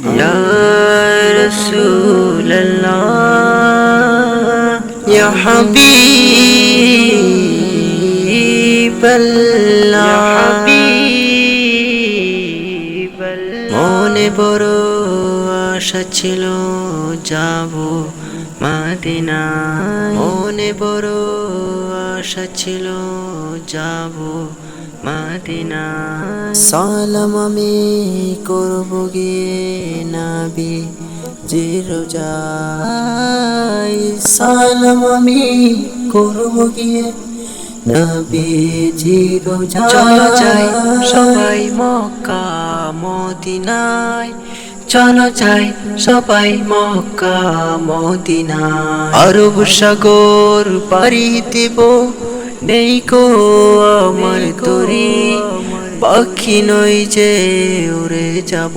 يا رسول الله يا حبيب الله يا حبيب الله মনে বড় আশা ছিল যাব মাদিনা মনে বড় আশা ছিল যাব মাদিনা সালাম আমি করব গিয়ে নাবি জিরোজাই সালাম আমি করব গিয়ে চলো যাই সবাই মক্কা মদিনায়। চলো যাই সবাই মক্কা মদিনায়। আরব সাগর পাড়ি দেব নেই কো আমার তরি পাখি নই যে উড়ে যাব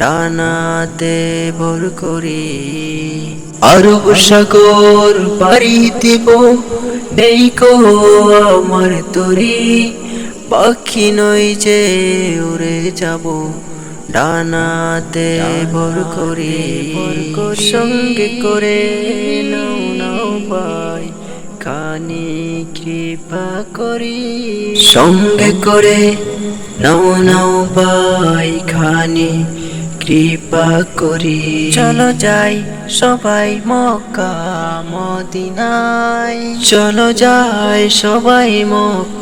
ডানাতে ভর করি। আরব সাগর পাড়ি দেব নেই কো আমার তরি পাখি নই যে উড়ে যাব ডানাতে ভর করি। সঙ্গে করে নাও নাও ভাই কানে কৃপা করি। সঙ্গে করে নাও নাও বাই খানে কৃপা করি। চলো যাই সবাই মক্কা মদিনায়। চলো যাই সবাই মক্কা